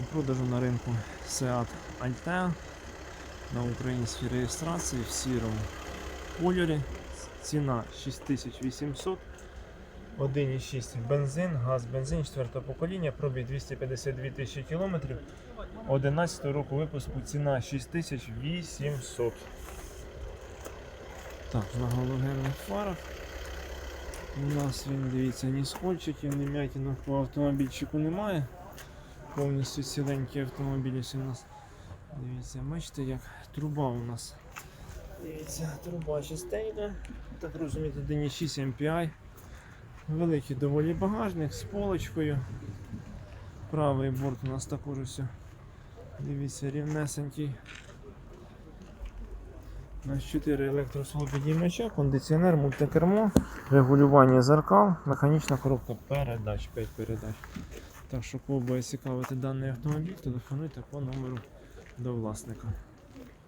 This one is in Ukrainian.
У продажу на ринку Seat Altea на українській реєстрації в сірому кольорі. Ціна 6800. 1,6 бензин, газ, бензин 4 покоління, пробіг 252 тисячі кілометрів. 11 року випуску ціна 6800. Так, на галогенних фарах. У нас він, дивіться, ні скольчиків, ні м'ятінок по автомобільчику немає. Повністю ціленькі автомобілі у нас. Дивіться, бачите, як труба у нас. Дивіться, труба чистенька. Так розумієте, 1,6 MPI. Великий доволі багажник з полочкою. Правий борт у нас також ось. Дивіться, рівнесенький. У нас 4 електросолопідіймача, кондиціонер, мультикермо, регулювання зеркал, механічна коробка передач, 5 передач. Так що кого буде цікавити даний автомобіль, телефонуйте по номеру до власника.